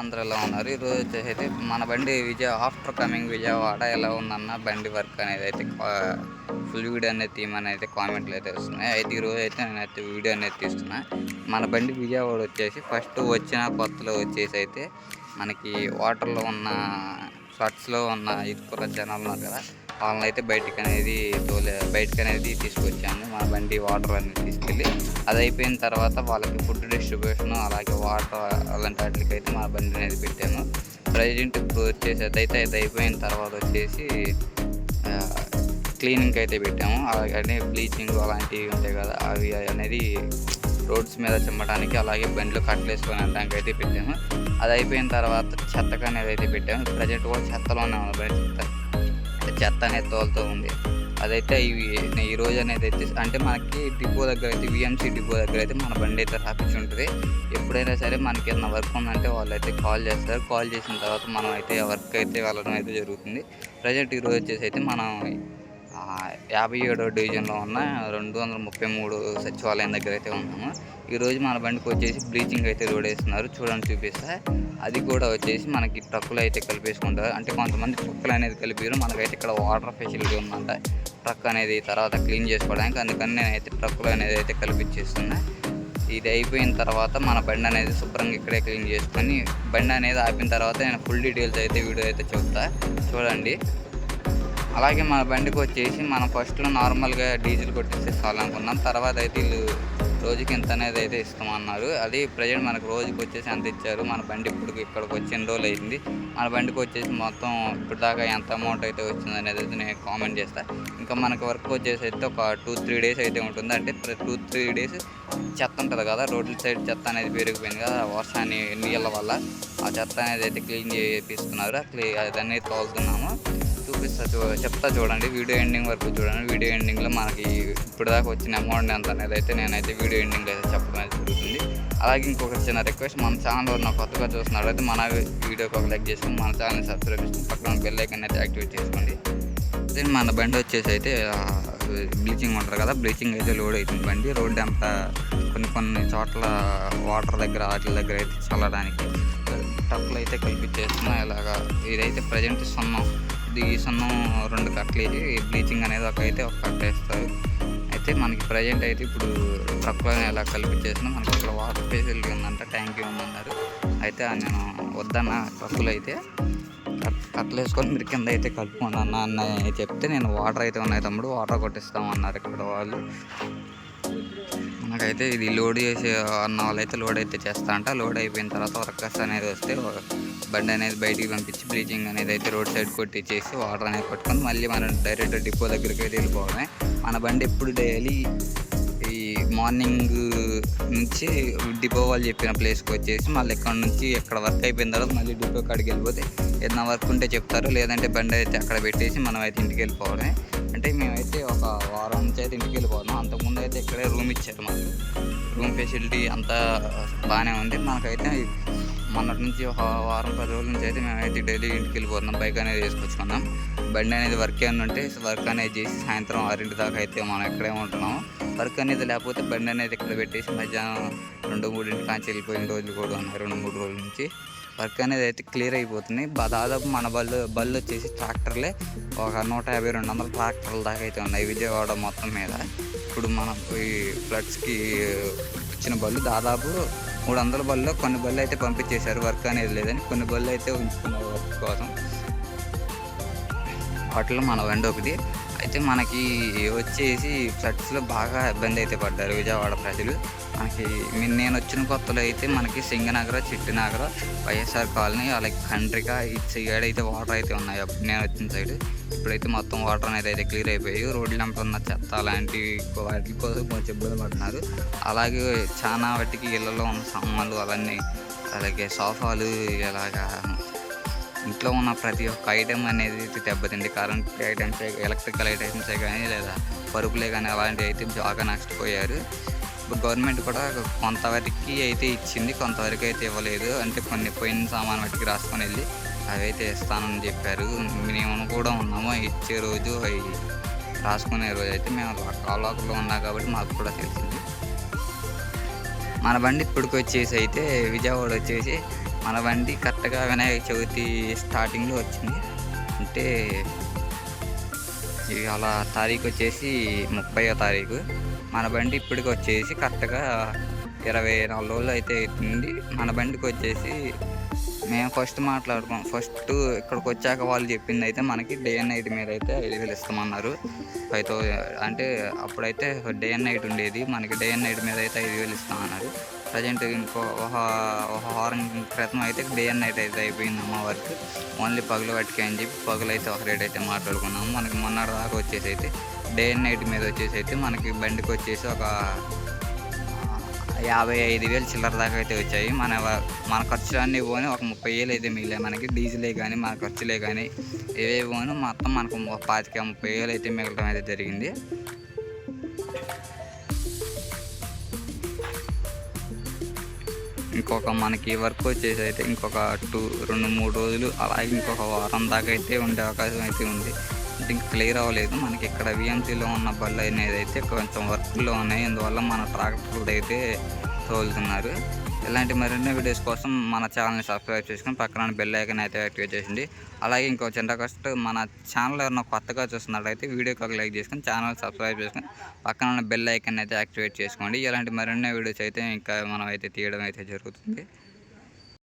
అందరూ ఉన్నారు. ఈరోజు వచ్చేసి అయితే మన బండి విజయ ఆఫ్టర్ కమింగ్ విజయవాడ ఎలా ఉందన్న బండి వర్క్ అనేది అయితే ఫుల్ వీడియో అనేది తీయమని అయితే కామెంట్లు అయితే వస్తున్నాయి. అయితే ఈరోజు అయితే నేనైతే వీడియో అనేది తీస్తున్నా. మన బండి విజయవాడ వచ్చేసి ఫస్ట్ వచ్చిన కొత్తలో వచ్చేసి అయితే మనకి వాటర్లో ఉన్న ఫ్లడ్స్లో ఉన్న ఇరుకుల జనాలు ఉన్నారు కదా వాళ్ళని అయితే బయటికి అనేది తోలే బయటకు అనేది తీసుకొచ్చాము మన బండి వాటర్ అనేది తీసుకెళ్ళి అది అయిపోయిన తర్వాత వాళ్ళకి ఫుడ్ డిస్ట్రిబ్యూషన్ అలాగే వాటర్ అలాంటి వాటికి అయితే మా బండి అనేది పెట్టాము. ప్రజెంట్ ఇప్పుడు వచ్చేసి అదైతే అది అయిపోయిన తర్వాత వచ్చేసి క్లీనింగ్ అయితే పెట్టాము. అలాగే బ్లీచింగ్ అలాంటివి ఉంటాయి కదా అవి అనేది రోడ్స్ మీద చిమ్మడానికి అలాగే బండ్లు కట్టలేసుకొని వెళ్ళడానికి అయితే పెట్టాము. అది అయిపోయిన తర్వాత చెత్తకు అనేది అయితే పెట్టాము. ప్రజెంట్ కూడా చెత్తలోనే ఉంది బండి చెత్త చెత్త అనేది తోలుతూ ఉంది. అదైతే ఇవి ఈ రోజు అనేది అయితే అంటే మనకి డిపో దగ్గర అయితే విఎంసీ డిపో దగ్గర అయితే మన బండి అయితే రాపించి ఉంటుంది. ఎప్పుడైనా సరే మనకి ఏదైనా వర్క్ ఉందంటే వాళ్ళు అయితే కాల్ చేస్తారు. కాల్ చేసిన తర్వాత మనం అయితే వర్క్ అయితే వెళ్ళడం అయితే జరుగుతుంది. ప్రజెంట్ ఈరోజు వచ్చేసి అయితే మనం యాభై ఏడో డివిజన్లో ఉన్న రెండు వందల ముప్పై మూడు సచివాలయం దగ్గర అయితే ఉన్నాము. ఈరోజు మన బండికి వచ్చేసి బ్లీచింగ్ అయితే రోడ్ వేస్తున్నారు. చూడండి చూపిస్తా. అది కూడా వచ్చేసి మనకి ట్రక్కులు అయితే కలిపేసుకుంటారు. అంటే కొంతమంది ట్రక్కులు అనేది కలిపారు. మనకైతే ఇక్కడ వాటర్ ఫెసిలిటీ ఉందంట. ట్రక్ అనేది తర్వాత క్లీన్ చేసుకోవడానికి. అందుకని నేనైతే ట్రక్కులు అనేది అయితే కల్పించేస్తున్నా ఇది అయిపోయిన తర్వాత మన బండి అనేది శుభ్రంగా ఇక్కడే క్లీన్ చేసుకొని బండి అనేది ఆపిన తర్వాత నేను ఫుల్ డీటెయిల్స్ అయితే వీడియో అయితే చెప్తా. చూడండి. అలాగే మన బండికి వచ్చేసి మనం ఫస్ట్లో నార్మల్గా డీజిల్ కొట్టించేసుకోవాలనుకున్నాం చాలు అనుకున్నాం తర్వాత అయితే వీళ్ళు రోజుకి ఇంత అనేది అయితే ఇస్తామన్నారు. అది ప్రజెంట్ మనకు రోజుకి వచ్చేసి ఎంత ఇచ్చారు? మన బండి ఇప్పుడు ఇక్కడికి వచ్చి ఎన్ని రోజులు అయింది? మన బండికి వచ్చేసి మొత్తం ఇప్పుడు దాకా ఎంత అమౌంట్ అయితే వచ్చింది అనేది అయితే నేను కామెంట్ చేస్తాను ఇంకా మనకి వర్క్ వచ్చేసి అయితే ఒక టూ త్రీ డేస్ అయితే ఉంటుంది. అంటే టూ త్రీ డేస్ చెత్త ఉంటుంది కదా? రోడ్ల సైడ్ చెత్త అనేది పెరిగిపోయింది కదా? వర్షాన్ని నీళ్ళ వల్ల ఆ చెత్త అనేది అయితే క్లీన్ చేపిస్తున్నారు. క్లీ అదన్నీ తోలుతున్నాము. చూపిస్తా చెప్తా చూడండి వీడియో ఎండింగ్ వరకు చూడండి. వీడియో ఎండింగ్లో మనకి ఇప్పుడు దాకా వచ్చిన అమౌంట్ ఎంత అనేది అయితే నేనైతే వీడియో ఎండింగ్లో అయితే చెప్పడం అయితే జరుగుతుంది. అలాగే ఇంకొక చిన్న రిక్వెస్ట్ మన ఛానల్ నా కొత్తగా చూస్తున్నాడు అయితే మన వీడియోకి ఒక లైక్ చేసుకుని మన ఛానల్ని సబ్స్క్రైబ్ చేసుకుని పక్కన బెల్ ఐకన్ అయితే యాక్టివేట్ చేసుకోండి. దెన్ మన బండి వచ్చేసి అయితే బ్లీచింగ్ ఉంటారు కదా బ్లీచింగ్ అయితే లోడ్ అవుతుంది బండి. రోడ్డు అంతా కొన్ని కొన్ని చోట్ల వాటర్ దగ్గర వాటి దగ్గర అయితే చల్లడానికి టప్పులు అయితే కల్పించేస్తున్నాయి ఇలాగా ఇదైతే ప్రజెంట్ సున్నాం. ఇది సున్నం రెండు కట్టలు వేసి బ్లీచింగ్ అనేది ఒక అయితే ఒక కట్ట వేస్తారు. అయితే మనకి ప్రజెంట్ అయితే ఇప్పుడు ట్రక్లో ఎలా కల్పించేసినా మనకి ఇక్కడ వాటర్ ఫెసిలిటీ ఉందంట ట్యాంక్ ఉందన్నారు. అయితే నేను వద్దన్న ట్రక్కులు అయితే కట్ కట్టలు వేసుకొని మీరు కింద అయితే కలుపుకోండి అన్న అన్న చెప్తే నేను వాటర్ అయితే ఉన్నాయి తమ్ముడు వాటర్ కొట్టిస్తామన్నారు ఇక్కడ వాళ్ళు. మనకైతే ఇది లోడ్ చేసే అన్న వాళ్ళైతే లోడ్ అయితే చేస్తా అంట. లోడ్ అయిపోయిన తర్వాత వర్కర్స్ అనేది వస్తే బండి అనేది బయటికి పంపించి బ్లీచింగ్ అనేది అయితే రోడ్ సైడ్ కొట్టించేసి వాటర్ అనేది పట్టుకొని మళ్ళీ మనం డైరెక్ట్ డిపో దగ్గరికి అయితే వెళ్ళిపోవడమే. మన బండి ఎప్పుడు డైలీ ఈ మార్నింగ్ నుంచి డిపో వాళ్ళు చెప్పిన ప్లేస్కి వచ్చేసి మళ్ళీ ఇక్కడ నుంచి ఎక్కడ వర్క్ అయిపోయిన తర్వాత మళ్ళీ డిపో కాడికి వెళ్ళిపోతే ఏదైనా వర్క్ ఉంటే చెప్తారు. లేదంటే బండి అయితే అక్కడ పెట్టేసి మనం అయితే ఇంటికి వెళ్ళిపోవడమే. అంటే మేమైతే ఒక వారం నుంచి అయితే ఇంటికి వెళ్ళిపోతున్నాం. అంతకుముందు అయితే ఇక్కడే రూమ్ ఇచ్చారు మాకు. రూమ్ ఫెసిలిటీ అంతా బాగానే ఉంది. మనకైతే మొన్నటి నుంచి ఒక వారం పది రోజుల నుంచి అయితే మేమైతే డైలీ ఇంటికి వెళ్ళిపోతున్నాం. బైక్ అనేది వేసుకొచ్చుకున్నాం బండి అనేది వర్క్ ఏమైనా ఉంటే వర్క్ అనేది చేసి సాయంత్రం ఆరింటి దాకా అయితే మనం ఇక్కడే ఉంటున్నాం. వర్క్ అనేది లేకపోతే బండి అనేది ఇక్కడ పెట్టేసి మధ్యాహ్నం రెండు మూడింటి కాంచి వెళ్ళిపోయిన రోజులు కూడా ఉన్నాయి. రెండు మూడు రోజుల నుంచి. వర్క్ అనేది అయితే క్లియర్ అయిపోతుంది. దాదాపు మన బళ్ళు బళ్ళు వచ్చేసి ట్రాక్టర్లే. ఒక నూట యాభై రెండు వందల ట్రాక్టర్ల దాకా అయితే ఉన్నాయి విజయవాడ మొత్తం మీద. ఇప్పుడు మనం ఈ ఫ్లడ్స్కి వచ్చిన బళ్ళు దాదాపు మూడు వందల బళ్ళు కొన్ని బళ్ళు అయితే పంపించేశారు. వర్క్ అనేది లేదని కొన్ని బళ్ళు అయితే ఉంచుకున్నారు వర్క్ కోసం. వాటిలో మన వెండ ఒకటి. అయితే మనకి వచ్చేసి ఫ్లడ్స్లో బాగా ఇబ్బంది అయితే పడ్డారు విజయవాడ ప్రజలు. మనకి నేను వచ్చిన కొత్తలో అయితే మనకి సింగనగర చిట్టినగర వైఎస్ఆర్ కాలనీ అలాగే కండ్రిక ఇటు సైడ్ అయితే వాటర్ అయితే ఉన్నాయి. అప్పుడు నేను వచ్చిన సైడ్ ఇప్పుడైతే మొత్తం వాటర్ అనేది అయితే క్లియర్ అయిపోయాయి రోడ్ల వెంట ఉన్న చెత్త అలాంటివి వాటి కోసం కొంచెం ఇబ్బంది పడుతున్నారు. అలాగే చాలా వాటికి ఇళ్ళలో ఉన్న సామాన్లు అవన్నీ అలాగే సోఫాలు ఇలాగా ఇంట్లో ఉన్న ప్రతి ఒక్క ఐటెం అనేది దెబ్బతింది. కరెంట్ ఐటమ్స్ ఎలక్ట్రికల్ ఐటమ్స్ కానీ లేదా పరుపులే కానీ అలాంటివి అయితే బాగా నష్టపోయారు. గవర్నమెంట్ కూడా కొంతవరకు అయితే ఇచ్చింది కొంతవరకు అయితే ఇవ్వలేదు. అంటే కొన్ని పోయిన సామాన్ వాటికి రాసుకొని వెళ్ళి అవి అయితే ఇస్తానని చెప్పారు. మేము కూడా ఉన్నాము. ఇచ్చే రోజు అవి రాసుకునే రోజు అయితే మేము కాలాకులో ఉన్నాం కాబట్టి మాకు కూడా తెలిసింది. మన బండి ఇప్పటికి వచ్చేసి అయితే విజయవాడ వచ్చేసి మన బండి కరెక్ట్గా వినాయక చవితి స్టార్టింగ్లో వచ్చింది. అంటే అలా తారీఖు వచ్చేసి ముప్పయో తారీఖు. మన బండి ఇప్పటికి వచ్చేసి కరెక్ట్గా ఇరవై నాలుగు రోజులు అయితే అవుతుంది. మన బండికి వచ్చేసి మేము ఫస్ట్ మాట్లాడుకున్నాం. ఫస్ట్ ఇక్కడికి వచ్చాక వాళ్ళు చెప్పింది అయితే మనకి డే అండ్ నైట్ మీద అయితే ఐదు వేలు ఇస్తామన్నారు. ఫైవ్ థౌసండ్ అంటే అప్పుడైతే డే అండ్ నైట్ ఉండేది. మనకి డే అండ్ నైట్ మీద అయితే ఐదు వేలు ఇస్తామన్నారు. ప్రజెంట్ ఇంకో ఒక ఒక వారం క్రితం అయితే డే అండ్ నైట్ అయితే అయిపోయింది అమ్మ వర్క్ ఓన్లీ పగలు పట్టుకే అని చెప్పి పగలు అయితే ఒక రేట్ అయితే మాట్లాడుకున్నాము. మనకి మొన్నటి దాకా వచ్చేసి అయితే డే అండ్ నైట్ మీద వచ్చేసి అయితే మనకి బండికి వచ్చేసి ఒక యాభై ఐదు వేలు చిల్లర దాకా అయితే వచ్చాయి. మన మన ఖర్చులన్నీ పోని ఒక ముప్పై వేలు అయితే మిగిలాయి. మనకి డీజిలే కానీ మన ఖర్చులే కానీ ఏవే పోను మొత్తం మనకు పాతిక ముప్పై వేలు అయితే మిగలడం అయితే జరిగింది. ఇంకొక మనకి వర్క్ వచ్చేసి అయితే ఇంకొక టూ రెండు మూడు రోజులు అలాగే ఇంకొక వారం దాకా అయితే ఉండే అవకాశం అయితే ఉంది. అంటే ఇంకా క్లియర్ అవ్వలేదు మనకి ఇక్కడ విఎంసీలో ఉన్న బళ్ళు అనేది అయితే కొంచెం వర్క్లో ఉన్నాయి. అందువల్ల మన ట్రాక్టర్లు అయితే తోలుతున్నారు. ఇలాంటి మరిన్ని వీడియోస్ కోసం మన ఛానల్ని సబ్స్క్రైబ్ చేసుకుని పక్కన బెల్ ఐకన్ అయితే యాక్టివేట్ చేసింది. అలాగే ఇంకో చిన్న కష్ట మన ఛానల్ ఎవరైనా కొత్తగా చూస్తున్నట్లయితే వీడియోకి ఒక లైక్ చేసుకుని ఛానల్ సబ్స్క్రైబ్ చేసుకుని పక్కన బెల్ ఐకన్ అయితే యాక్టివేట్ చేసుకోండి. ఇలాంటి మరిన్ని వీడియోస్ అయితే ఇంకా మనం అయితే తీయడం అయితే జరుగుతుంది.